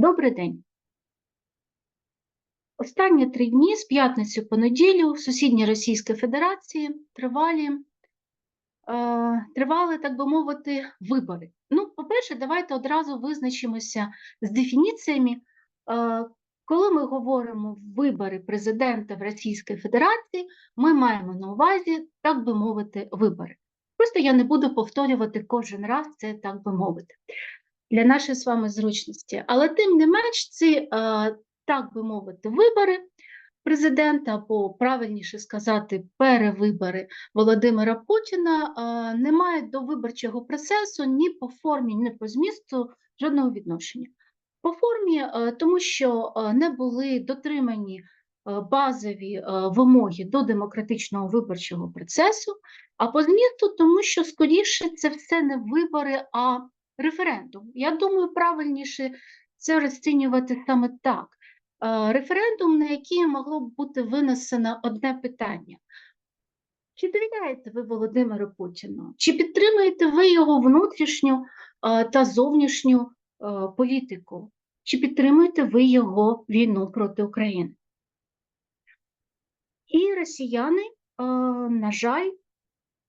Добрий день. Останні три дні з п'ятниці по неділю в сусідній Російській Федерації тривалі, е, тривали, так би мовити, вибори. Ну, по-перше, давайте одразу визначимося з дефініціями. Е, коли ми говоримо вибори президента в Російській Федерації, ми маємо на увазі, так би мовити, вибори. Просто я не буду повторювати кожен раз це, так би мовити, для нашої з вами зручності. Але тим не менш, ці, е, так би мовити, вибори президента, або правильніше сказати, перевибори Володимира Путіна е, не мають до виборчого процесу ні по формі, ні по змісту жодного відношення. По формі, е, тому що не були дотримані базові вимоги до демократичного виборчого процесу, а по змісту, тому що скоріше це все не вибори, а референдум. Я думаю, правильніше це розцінювати саме так. Е, Референдум, на який могло б бути винесено одне питання. Чи довіряєте ви Володимиру Путіну? Чи підтримуєте ви його внутрішню е, та зовнішню е, політику? Чи підтримуєте ви його війну проти України? І росіяни, на жаль,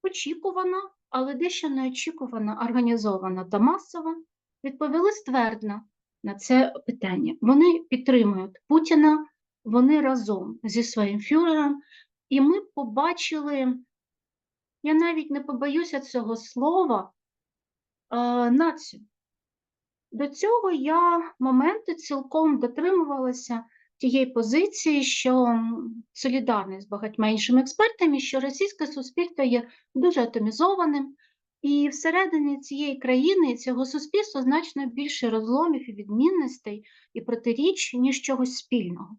очікувано, але дещо неочікувано, організовано та масово відповіли ствердно на це питання. Вони підтримують Путіна, вони разом зі своїм фюрером, і ми побачили, я навіть не побоюся цього слова, е, націю. До цього я моменти цілком дотримувалася тієї позиції, що солідарний з багатьма іншими експертами, що російське суспільство є дуже атомізованим, і всередині цієї країни, цього суспільства значно більше розломів і відмінностей і протиріч, ніж чогось спільного.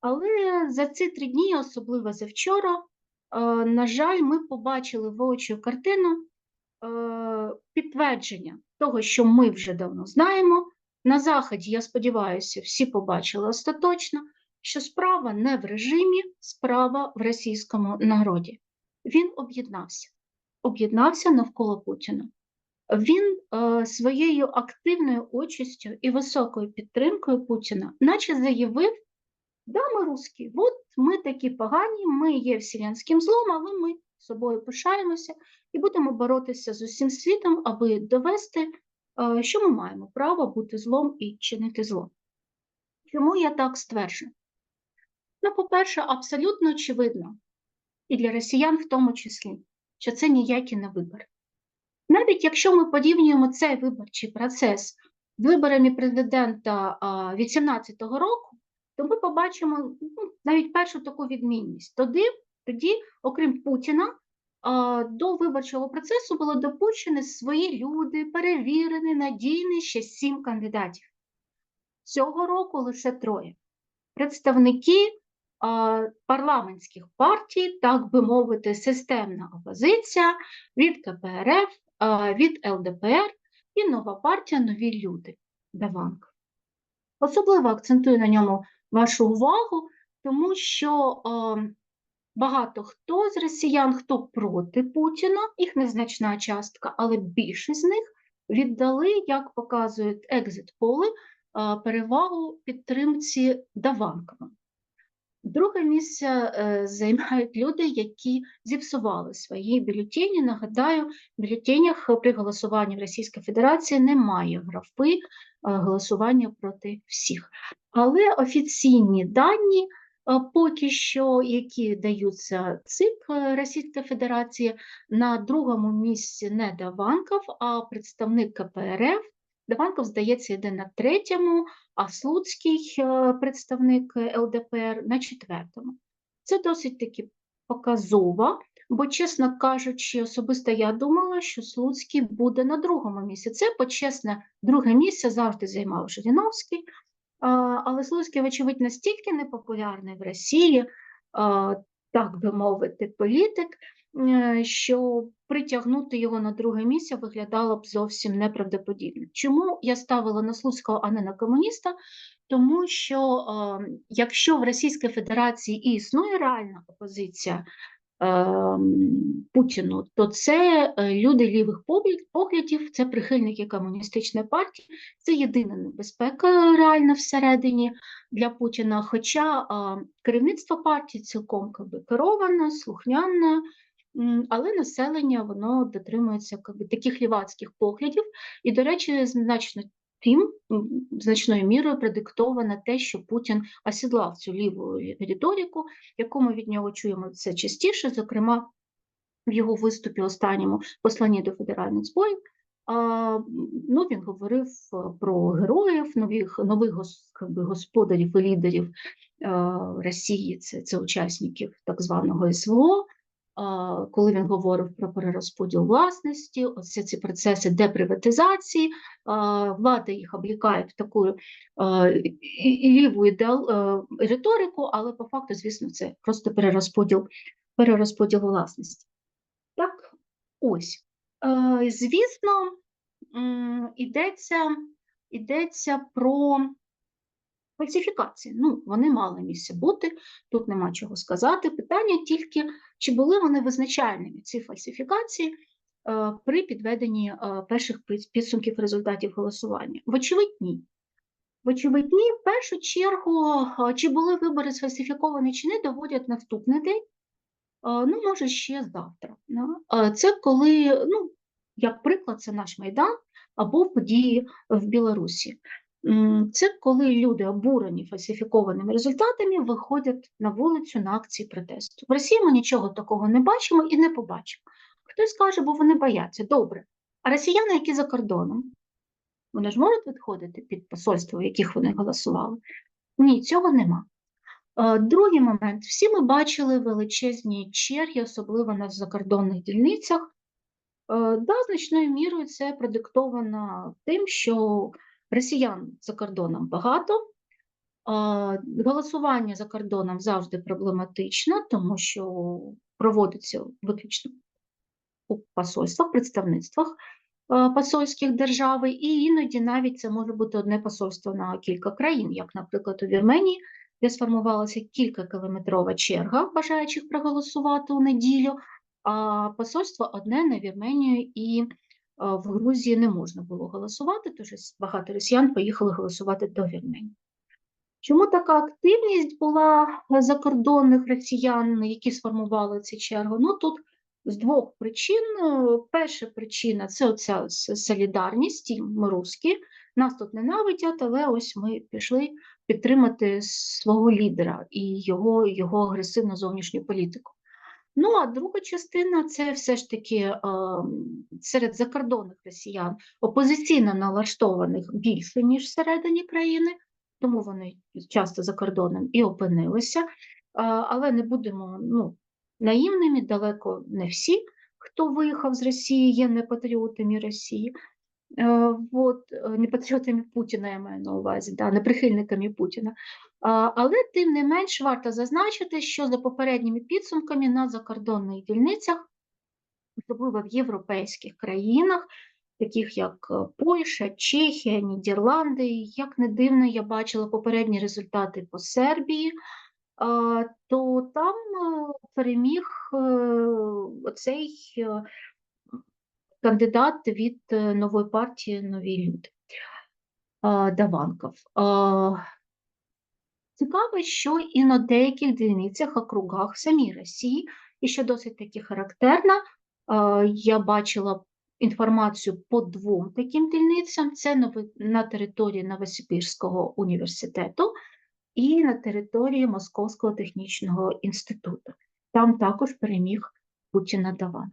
Але за ці три дні, особливо завчора, е, на жаль, ми побачили воочию картину е, підтвердження того, що ми вже давно знаємо. На Заході, я сподіваюся, всі побачили остаточно, що справа не в режимі, справа в російському народі. Він об'єднався, об'єднався навколо Путіна. Він е, своєю активною участю і високою підтримкою Путіна, наче заявив, да, ми русські, от ми такі погані, ми є вселенським злом, але ми собою пишаємося і будемо боротися з усім світом, аби довести, що ми маємо право бути злом і чинити зло. Чому я так стверджую? Ну, по-перше, абсолютно очевидно, і для росіян в тому числі, що це ніякі не вибори. Навіть якщо ми порівнюємо цей виборчий процес з виборами президента 2018 року, то ми побачимо ну, навіть першу таку відмінність. Тоді, тоді окрім Путіна, до виборчого процесу було допущені свої люди, перевірені, надійні ще сім кандидатів. Цього року лише троє. Представники парламентських партій, так би мовити, системна опозиція від КПРФ, від ЛДПР і нова партія Нові люди Даванк. Особливо акцентую на ньому вашу увагу, тому що багато хто з росіян, хто проти Путіна, їх незначна частка, але більшість з них віддали, як показують екзит-поли, перевагу підтримці Даванкова. Друге місце е, займають люди, які зіпсували свої бюлетені. Нагадаю, в бюлетенях при голосуванні в Російській Федерації немає графи е, голосування проти всіх. Але офіційні дані поки що, які даються ЦИК е, Російської Федерації, на другому місці не Даванков, а представник КПРФ. Даванков, здається, йде на третьому, а Слуцький е, представник ЛДПР на четвертому. Це досить таки показово, бо, чесно кажучи, особисто я думала, що Слуцький буде на другому місці. Це почесне друге місце завжди займав Жириновський, але Слуцький, вочевидь, настільки непопулярний в Росії, так би мовити, політик, е, що притягнути його на друге місце виглядало б зовсім неправдоподібно. Чому я ставила на Слуцького, а не на комуніста? Тому що якщо в Російській Федерації і існує реальна опозиція Путіну, то це е, люди лівих поглядів, це прихильники комуністичної партії. Це єдина небезпека реальна всередині для Путіна. Хоча керівництво партії цілком кероване, слухняне, але населення воно дотримується таких лівацьких поглядів. І, до речі, значно тим значною мірою продиктовано те, що Путін осідлав цю ліву риторику, яку ми від нього чуємо все частіше, зокрема в його виступі останньому посланні до федеральних зборів. Ну, він говорив е, про героїв, нових, нових господарів і лідерів е, Росії, це, це учасників так званого СВО. Коли він говорив про перерозподіл власності, ось ці процеси деприватизації, влада їх облікає в таку ліву ідеал, риторику, але по факту, звісно, це просто перерозподіл, перерозподіл власності. Так, ось. Звісно, йдеться, йдеться про фальсифікації. Ну, вони мали місце бути, тут нема чого сказати. Питання тільки, чи були вони визначальними, ці фальсифікації, е, при підведенні е, перших підсумків результатів голосування? Вочевидь, ні. Вочевидь, ні. В першу чергу, е, чи були вибори сфальсифіковані чи не, доводять наступний день. Ну, може, ще завтра. Це коли, ну, як приклад, це наш Майдан або події в Білорусі. Це коли люди, обурені фальсифікованими результатами, виходять на вулицю на акції протесту. В Росії ми нічого такого не бачимо і не побачимо. Хтось каже, бо вони бояться. Добре. А росіяни, які за кордоном, вони ж можуть відходити під посольство, в яких вони голосували? Ні, цього нема. Е, Другий момент. Всі ми бачили величезні черги, особливо на закордонних дільницях. Е, Да, значною мірою це продиктовано тим, що росіян за кордоном багато. Голосування за кордоном завжди проблематично, тому що проводиться виключно у посольствах, представництвах посольських держави, і іноді навіть це може бути одне посольство на кілька країн, як, наприклад, у Вірменії, де сформувалася кількакілометрова черга бажаючих проголосувати у неділю, а посольство одне на Вірменію і в Грузії не можна було голосувати, тож багато росіян поїхали голосувати до Вірменії. Чому така активність була закордонних росіян, які сформували цю чергу? Ну тут з двох причин. Е, Перша причина це оця солідарність, ми русські, нас тут ненавидять, але ось ми пішли підтримати свого лідера і його, його агресивну зовнішню політику. Ну, а друга частина це все ж таки е, серед закордонних росіян опозиційно налаштованих більше, ніж всередині країни, тому вони часто за кордоном і опинилися. Е, але не будемо ну, наївними, далеко не всі, хто виїхав з Росії, є не патріотами Росії. Е, от, не патріотами Путіна, я маю на увазі, да, не прихильниками Путіна. Але тим не менш варто зазначити, що за попередніми підсумками на закордонних дільницях, особливо в європейських країнах, таких як е, Польща, Чехія, Нідерланди, як не дивно, я бачила попередні результати по Сербії, то там е, переміг е, оцей е, кандидат від нової партії Нові люди Даванков. Цікаво, що і на деяких дільницях, округах в самій Росії, і що досить таки характерно, я бачила інформацію по двом таким дільницям: це на території Новосибірського університету і на території Московського технічного інституту. Там також переміг Путіна Даван.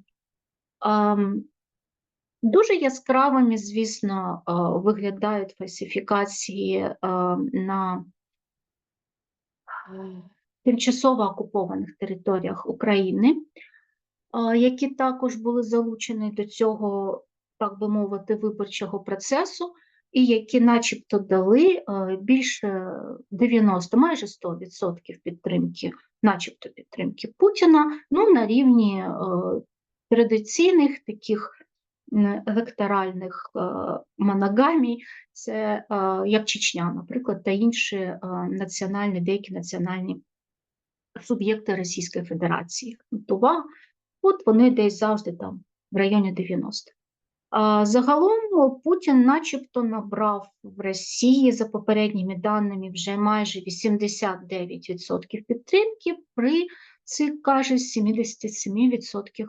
Дуже яскравими, звісно, виглядають фальсифікації на тимчасово окупованих територіях України, е, які також були залучені до цього, так би мовити, виборчого процесу, і які начебто дали е, більше 90, майже 100% підтримки, начебто підтримки Путіна, ну, на рівні е, традиційних таких електоральних е, моногамій, це е, як Чечня, наприклад, та інші е, національні, деякі національні суб'єкти Російської Федерації. Тува, от вони десь завжди там в районі 90. А Загалом Путін начебто набрав в Росії за попередніми даними вже майже 89% підтримки при цих, каже, 77%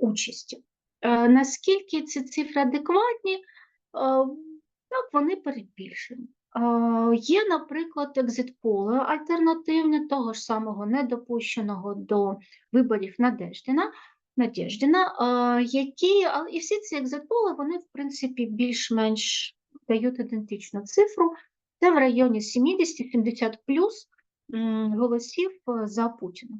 участі. Е, Наскільки ці цифри адекватні, Е, так, вони перебільшені. Е, Є, наприклад, екзитполи альтернативні того ж самого недопущеного до виборів Надеждіна, Надєждіна, е, які, і всі ці екзитполи, вони, в принципі, більш-менш дають ідентичну цифру. Це в районі 70-70 плюс голосів за Путіна.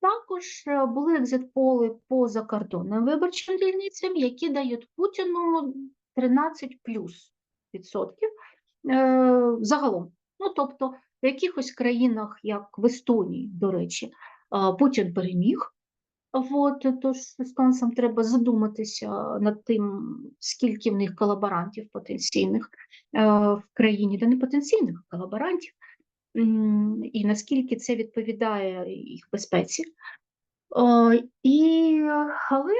Також е, були екзитполи по закордонним виборчим дільницям, які дають Путіну 13 плюс відсотків е, загалом. Ну, тобто, в якихось країнах, як в Естонії, до речі, а, Путін переміг. От, тож естонцям треба задуматися над тим, скільки в них колаборантів потенційних е, в країні, де не потенційних колаборантів, і наскільки це відповідає їх безпеці. Е, і, але,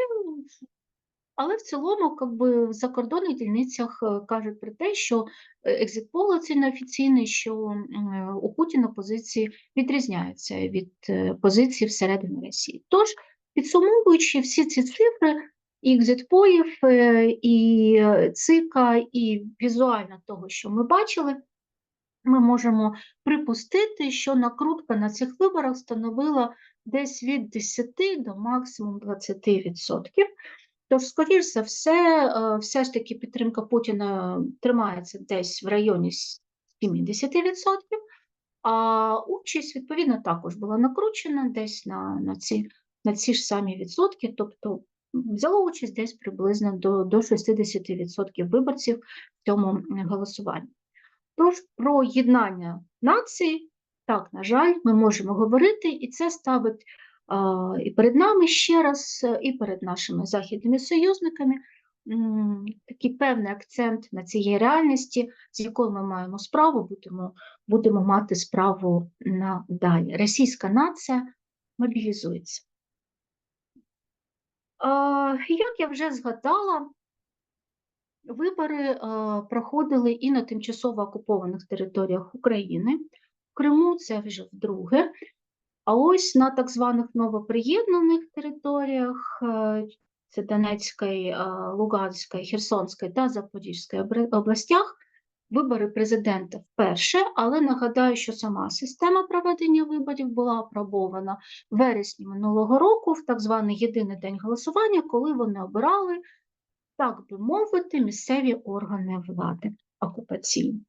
але в цілому, как би, в закордонних дільницях е, кажуть про те, що е, екзитполи ці неофіційні, що у Путіна позиції відрізняються від позицій всередині Росії. Тож, підсумовуючи всі ці цифри, і екзитполів, і цика, і візуально того, що ми бачили, ми можемо припустити, що накрутка на цих виборах становила десь від 10 до максимум 20%. Тож, скоріш за все, е, все ж таки підтримка Путіна тримається десь в районі 70%, а участь, відповідно, також була накручена десь на, на, ці, на ці ж самі відсотки, тобто взяло участь десь приблизно до, до 60% виборців в цьому голосуванні. Тож про єднання нації, так, на жаль, ми можемо говорити, і це ставить і перед нами ще раз, і перед нашими західними союзниками такий певний акцент на цієї реальності, з якою ми маємо справу, будемо, будемо мати справу надалі. Російська нація мобілізується. Як я вже згадала, Вибори е, проходили і на тимчасово окупованих територіях України. В Криму це вже вдруге. А ось на так званих новоприєднаних територіях е, це Донецької, е, Луганської, Херсонської та Запорізької областях. Вибори президента вперше, але нагадаю, що сама система проведення виборів була апробована в вересні минулого року в так званий єдиний день голосування, коли вони обирали так би мовити, місцеві органи влади окупаційні.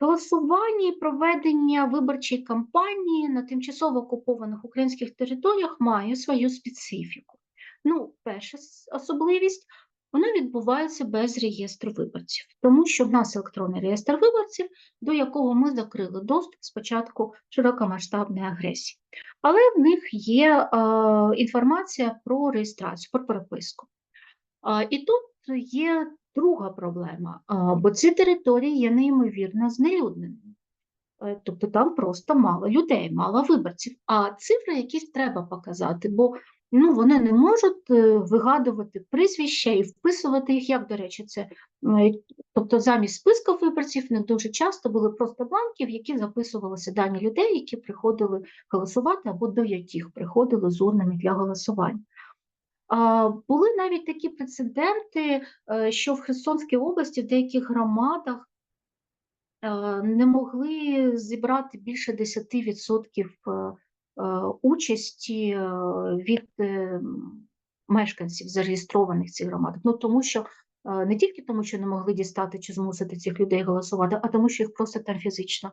Голосування і проведення виборчої кампанії на тимчасово окупованих українських територіях має свою специфіку. Ну, перша особливість вона відбувається без реєстру виборців, тому що в нас електронний реєстр виборців, до якого ми закрили доступ спочатку широкомасштабної агресії. Але в них є е, інформація про реєстрацію, про переписку. А, І тут є друга проблема, а, бо ці території є неймовірно знелюдненими. Е, Тобто там просто мало людей, мало виборців. А цифри якісь треба показати, бо ну, вони не можуть е, вигадувати прізвища і вписувати їх, як, до речі, це. е, Тобто замість списків виборців не дуже часто були просто бланки, в які записувалися дані людей, які приходили голосувати або до яких приходили з урнами для голосування. Були навіть такі прецеденти, е, що в Херсонській області в деяких громадах не могли зібрати більше 10% е, е, участі е, від е, мешканців, зареєстрованих цих громадах. Ну тому що е, не тільки тому, що не могли дістати чи змусити цих людей голосувати, а тому, що їх просто там фізично е,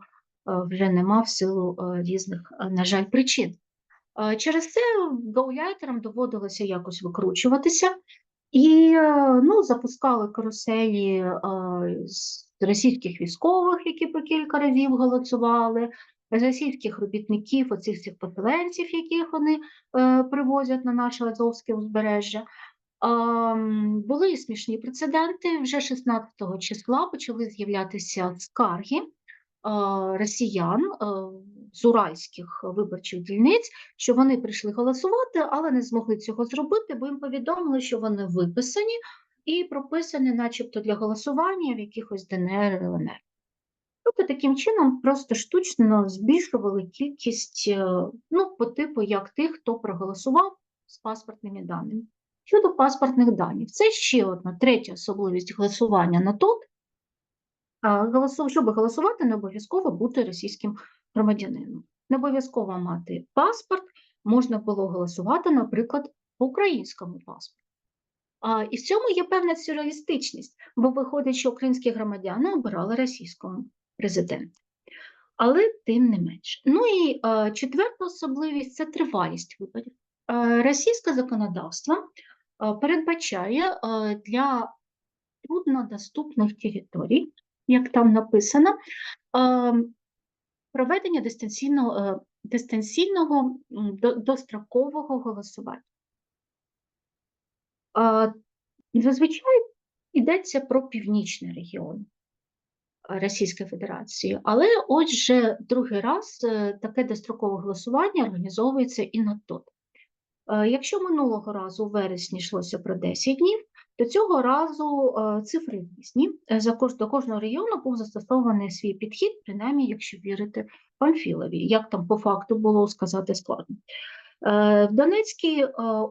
вже нема в силу е, різних, на жаль, причин. Через це гауляйтерам доводилося якось викручуватися, і ну, запускали каруселі з російських військових, які по кілька разів голосували, російських робітників, оцих цих поселенців, яких вони е, привозять на наше Азовське узбережжя. Були смішні прецеденти. Вже 16 числа почали з'являтися скарги росіян е, з уральських виборчих дільниць, що вони прийшли голосувати, але не змогли цього зробити, бо їм повідомили, що вони виписані і прописані, начебто, для голосування в якихось ДНР ЛНР. Тобто таким чином просто штучно збільшували кількість, е, ну, по типу як тих, хто проголосував з паспортними даними. Щодо паспортних даних, це ще одна третя особливість голосування на ТОТ. Щоб голосувати, не обов'язково бути російським громадянином. Не обов'язково мати паспорт, можна було голосувати, наприклад, по українському паспорту. І в цьому є певна сюрреалістичність, бо виходить, що українські громадяни обирали російського президента. Але тим не менш. Ну і е, четверта особливість це тривалість виборів. Е, російське законодавство е, передбачає е, для труднодоступних територій, як там написано, е, проведення дистанційного, е, дистанційного до- дострокового голосування. Е, Зазвичай йдеться про північний регіон Російської Федерації, але ось вже другий раз е, таке дострокове голосування організовується і на ТОТ. Е, Якщо минулого разу у вересні йшлося про 10 днів, то цього разу е, цифри різні. За кож- до кожного регіону був застосований свій підхід, принаймні, якщо вірити Памфілові. Як там по факту було сказати складно. В Донецькій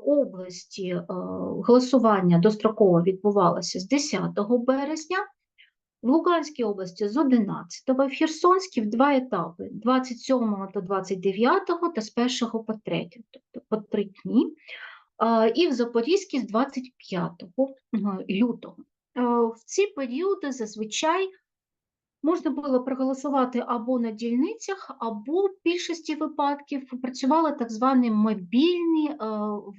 області голосування достроково відбувалося з 10 березня, в Луганській області з 11, в Херсонській в два етапи: 27 та 29 та з 1 по 3, тобто по три дні, і в Запорізькій з 25 е, лютого. В ці періоди зазвичай можна було проголосувати або на дільницях, або в більшості випадків працювали так звані мобільні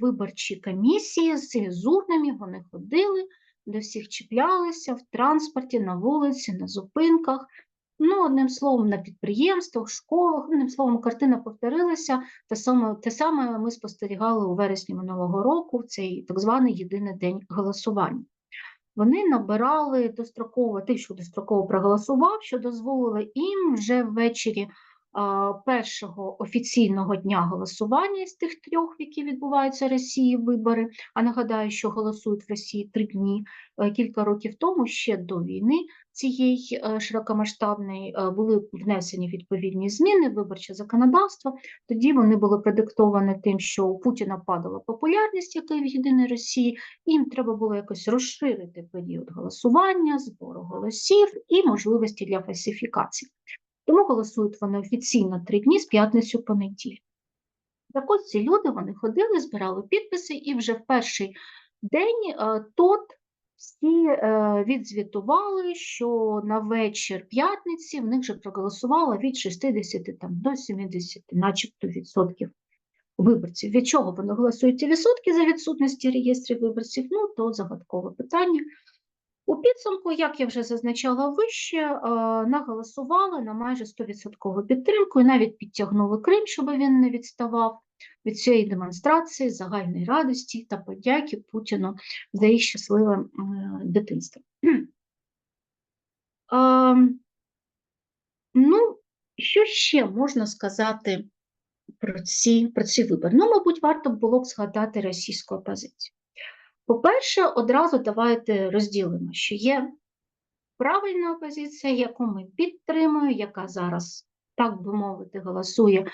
виборчі комісії з урнами, вони ходили, до всіх чіплялися в транспорті, на вулиці, на зупинках. Ну, одним словом, на підприємствах, школах, одним словом, картина повторилася. Те саме, те саме ми спостерігали у вересні минулого року, в цей так званий єдиний день голосування. Вони набирали достроково тих, що достроково проголосував, що дозволило їм вже ввечері першого офіційного дня голосування з тих трьох, які відбуваються в Росії вибори. А нагадаю, що голосують в Росії три дні. Е, Кілька років тому, ще до війни цієї е, широкомасштабної, е, були внесені відповідні зміни виборче законодавство. Тоді вони були продиктовані тим, що у Путіна падала популярність, яка в єдиній Росії, їм треба було якось розширити період голосування, збору голосів і можливості для фальсифікації. Тому голосують вони офіційно три дні з п'ятниці по. Так ось ці люди вони ходили, збирали підписи, і вже в перший день е, тот всі е, відзвітували, що на вечір п'ятниці в них вже проголосувало від 60 там, до 70, начебто, відсотків виборців. Від чого вони голосують ці відсотки за відсутності реєстрів виборців? Ну, то загадкове питання. У підсумку, як я вже зазначала вище, е, наголосували на майже 100% підтримку і навіть підтягнули Крим, щоб він не відставав від цієї демонстрації загальної радості та подяки Путіну за їх щасливе дитинство. Ем, Ну, що ще можна сказати про ці, про ці вибори? Ну, мабуть, варто було б згадати російську опозицію. По-перше, одразу давайте розділимо, що є правильна опозиція, яку ми підтримуємо, яка зараз, так би мовити, голосує е,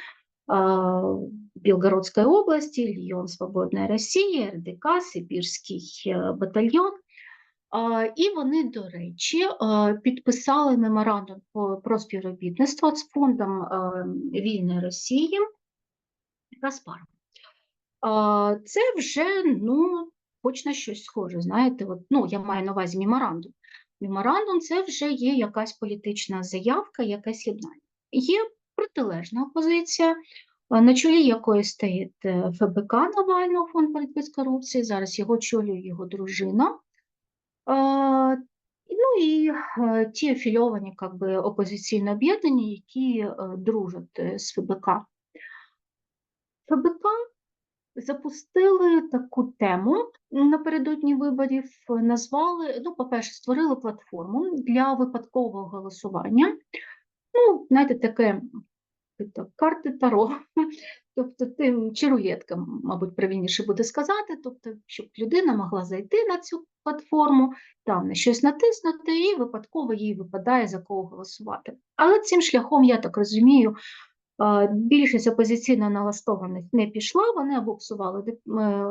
в Білгородській області, Льйон Свободна Росія, РДК, Сибірський е, батальйон. А, І вони, до речі, е, підписали меморандум про співробітництво з фондом е, вільної Росії Каспаром. А, Це вже ну, хоч на щось схоже. Знаєте, от, ну, я маю на увазі меморандум. Меморандум це вже є якась політична заявка, якесь єднання. Є протилежна позиція, на чолі якої стоїть е, ФБК Навального, фонд боротьби з корупцією. Зараз його очолює його дружина. Ну і е, ті афільовані би, опозиційні об'єднання, які е, дружать е, з ФБК. ФБК запустили таку тему напередодні виборів, назвали, ну, по-перше, створили платформу для випадкового голосування. Ну, знаєте, таке тобто, карти Таро, тобто тим, чи рулетка, мабуть, правильніше буде сказати, тобто, щоб людина могла зайти на цю платформу, там на щось натиснути, і випадково їй випадає за кого голосувати. Але цим шляхом, я так розумію, більшість опозиційно налаштованих не пішла, вони або псували е,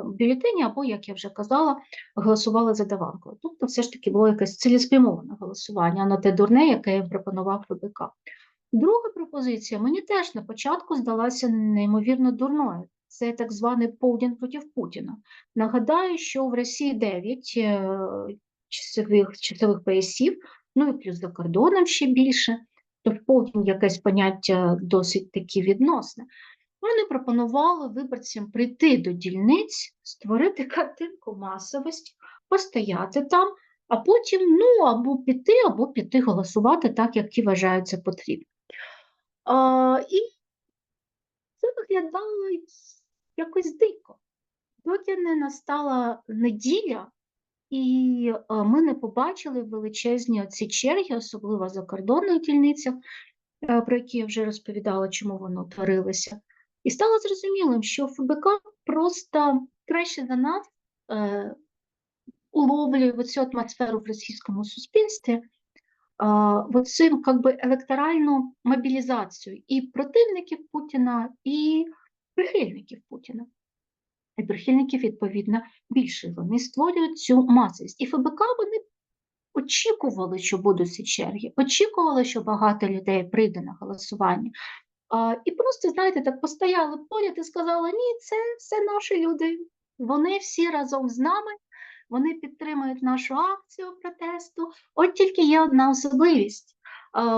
бюлетені, або, як я вже казала, голосували за даванкою. Тобто, все ж таки було якесь цілеспрямоване голосування, а не те дурне, яке їм пропонував ФБК. Друга пропозиція мені теж на початку здалася неймовірно дурною. Це так званий полдень проти Путіна. Нагадаю, що в Росії 9 е, часових, часових поясів, ну і плюс за кордоном ще більше, то полдень якесь поняття досить таки відносне. Вони пропонували виборцям прийти до дільниць, створити картинку масовості, постояти там, а потім ну, або піти, або піти голосувати так, як ті вважають це потрібно. А, і це виглядало якось дико. Доки не настала неділя, і ми не побачили величезні оці черги, особливо за кордонних дільницях, е, про які я вже розповідала, чому воно утворилося. І стало зрозумілим, що ФБК просто краще за нас е, уловлює оцю атмосферу в російському суспільстві, а, вот би електоральну мобілізацію і противників Путіна, і прихильників Путіна. І прихильників, відповідно, більше. Вони створюють цю масовість. І ФБК вони очікували, що будуть ці черги, очікували, що багато людей прийде на голосування. А, і просто, знаєте, так постояли поряд і сказали, ні, це все наші люди. Вони всі разом з нами, вони підтримують нашу акцію протесту. От тільки є одна особливість.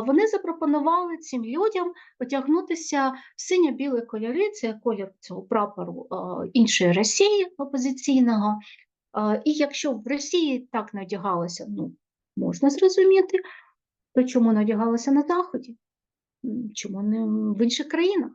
Вони запропонували цим людям одягнутися в синьо-білі кольори, це колір цього прапору іншої Росії опозиційного. І якщо в Росії так не одягалося, ну, можна зрозуміти, то чому не одягалося на Заході? Чому не в інших країнах?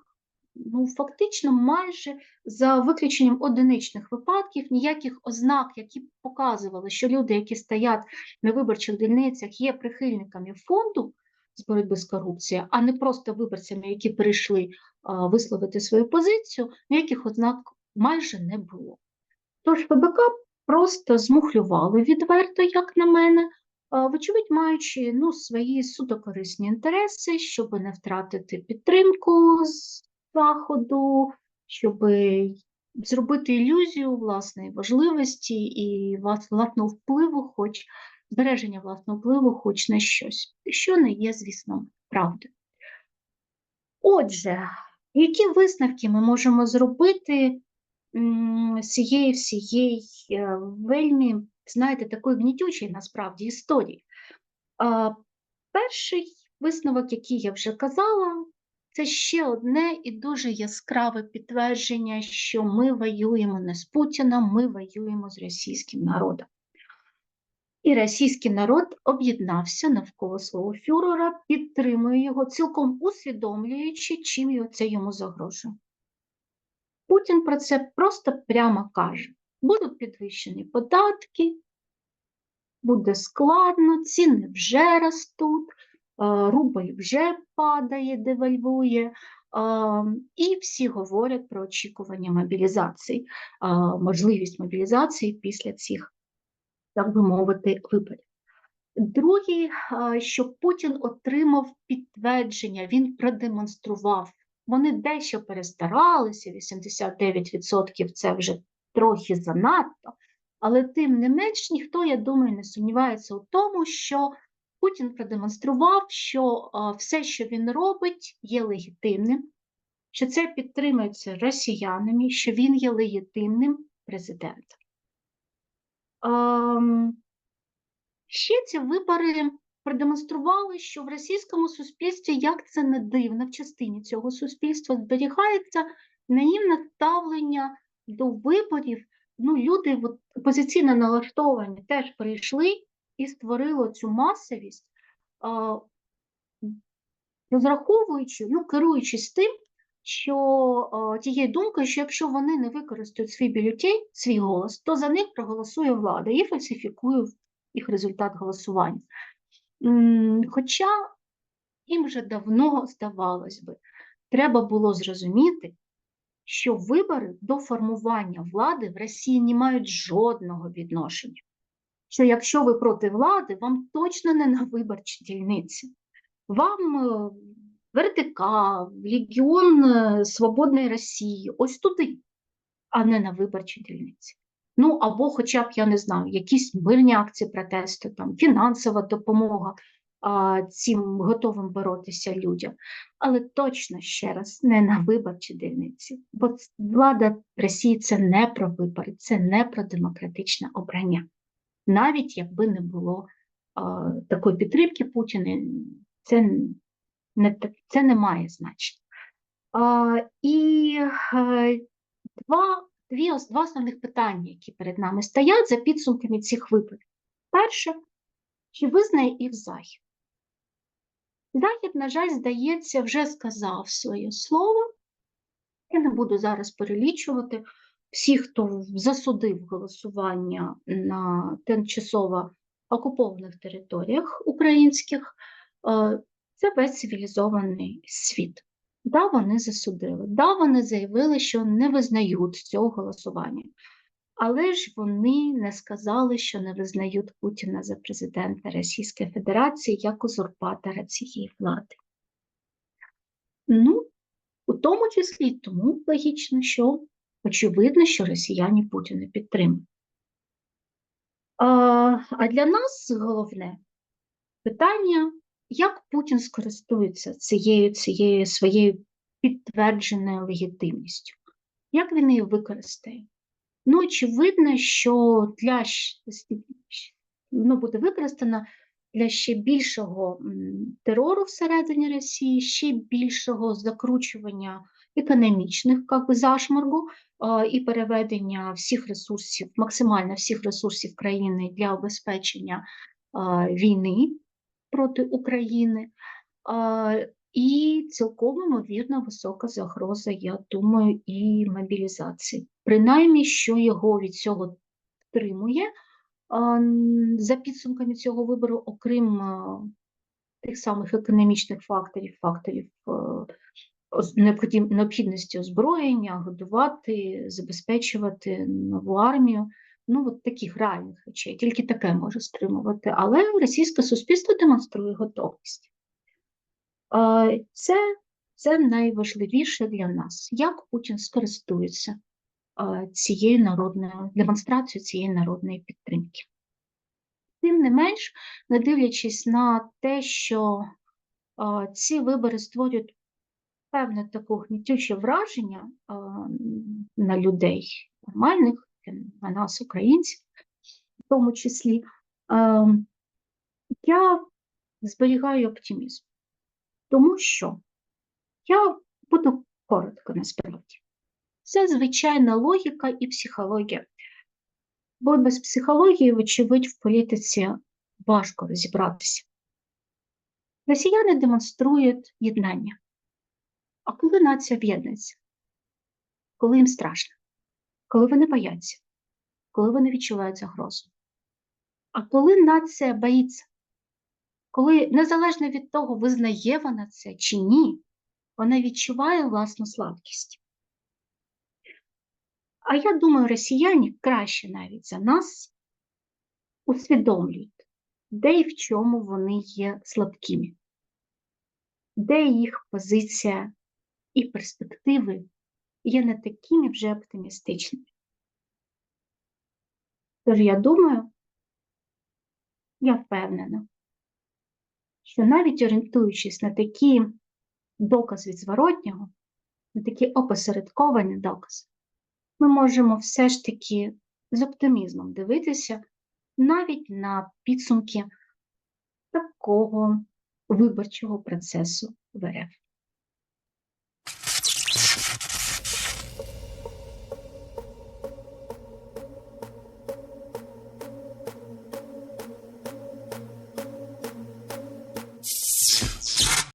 Ну, фактично, майже за виключенням одиничних випадків, ніяких ознак, які показували, що люди, які стоять на виборчих дільницях, є прихильниками фонду з боротьби з корупцією, а не просто виборцями, які прийшли висловити свою позицію, ніяких ознак майже не було. Тож ФБК просто змухлювали відверто, як на мене, вочевидь, маючи ну, свої суто корисні інтереси, щоб не втратити підтримку з заходу, щоб зробити ілюзію власної важливості і власного впливу, хоч збереження власного впливу, хоч на щось, що не є, звісно, правдою. Отже, які висновки ми можемо зробити з цієї всієї е, вельми, знаєте, такої гнітючої насправді історії? Перший висновок, який я вже казала, це ще одне і дуже яскраве підтвердження, що ми воюємо не з Путіном, ми воюємо з російським народом. І російський народ об'єднався навколо свого фюрера, підтримує його, цілком усвідомлюючи, чим це йому загрожує. Путін про це просто прямо каже: будуть підвищені податки, буде складно, ціни вже ростуть, е, рубль вже падає, девальвує, е, і всі говорять про очікування мобілізації, е, можливість мобілізації після цих, так би мовити, виборів. Другий, е, що Путін отримав підтвердження, він продемонстрував. Вони дещо перестаралися, 89% це вже трохи занадто, але тим не менш ніхто, я думаю, не сумнівається у тому, що Путін продемонстрував, що все, що він робить, є легітимним, що це підтримується росіянами, що він є легітимним президентом. Ще ці вибори продемонстрували, що в російському суспільстві, як це не дивно, в частині цього суспільства зберігається наївне ставлення до виборів. Ну, люди от, опозиційно налаштовані теж прийшли і створили цю масовість, розраховуючи, ну, керуючись тим, що а, тією думкою, що якщо вони не використають свій бюлетень, свій голос, то за них проголосує влада і фальсифікує їх результат голосування. Хоча їм вже давно, здавалось би, треба було зрозуміти, що вибори до формування влади в Росії не мають жодного відношення. Що якщо ви проти влади, вам точно не на виборчі дільниці. Вам е, в Легіон е, Свободної Росії, ось туди, а не на виборчі дільниці. Ну або, хоча б, я не знаю, якісь мирні акції протесту, там фінансова допомога а, цим готовим боротися людям. Але точно ще раз не на виборчі дільниці, бо влада Росії це не про вибори, це не про демократичне обрання. Навіть якби не було а, такої підтримки Путіна, це це не має значення. І е, два, дві, два основних питання, які перед нами стоять за підсумками цих виборів. Перше, чи визнає їх Захід? Захід, на жаль, здається, вже сказав своє слово. Я не буду зараз перелічувати всіх, хто засудив голосування на тимчасово окупованих територіях українських. Це весь цивілізований світ. Да, вони засудили, да, вони заявили, що не визнають цього голосування. Але ж вони не сказали, що не визнають Путіна за президента Російської Федерації як узурпатора цієї влади. Ну, у тому числі тому логічно, що очевидно, що росіяни Путіна підтримують. А, а для нас головне питання, як Путін скористується цією, цією своєю підтвердженою легітимністю, як він її використає. Ну, очевидно, що для ну, буде використано для ще більшого терору всередині Росії, ще більшого закручування економічних би, зашморгу і переведення всіх ресурсів, максимально всіх ресурсів країни для обезпечення війни проти України. І цілком ймовірно висока загроза, я думаю, і мобілізації. Принаймні, що його від цього втримує, за підсумками цього вибору, окрім тих самих економічних факторів, факторів е, необхідності озброєння, годувати, забезпечувати нову армію. Ну, от таких реальних речей, тільки таке може стримувати. Але російське суспільство демонструє готовність. Це, це найважливіше для нас, як Путін скористується цією народною демонстрацією цієї народної підтримки. Тим не менш, не дивлячись на те, що а, ці вибори створюють певне таке гнітюче враження на людей нормальних, на нас, українців, в тому числі, я зберігаю оптимізм, тому що я буду коротко насправді. Це звичайна логіка і психологія. Бо без психології, вочевидь, в політиці важко розібратися. Росіяни демонструють єднання. А коли нація об'єднується? Коли їм страшно, коли вони бояться, коли вони відчувають загрозу. А коли нація боїться, коли незалежно від того, визнає вона це чи ні, вона відчуває власну слабкість. А я думаю, росіяни краще навіть за нас усвідомлюють, де і в чому вони є слабкими, де їх позиція і перспективи є не такими вже оптимістичними. Тож я думаю, я впевнена, що навіть орієнтуючись на такі докази від зворотнього, на такі опосередковані докази, ми можемо все ж таки з оптимізмом дивитися навіть на підсумки такого виборчого процесу в РФ.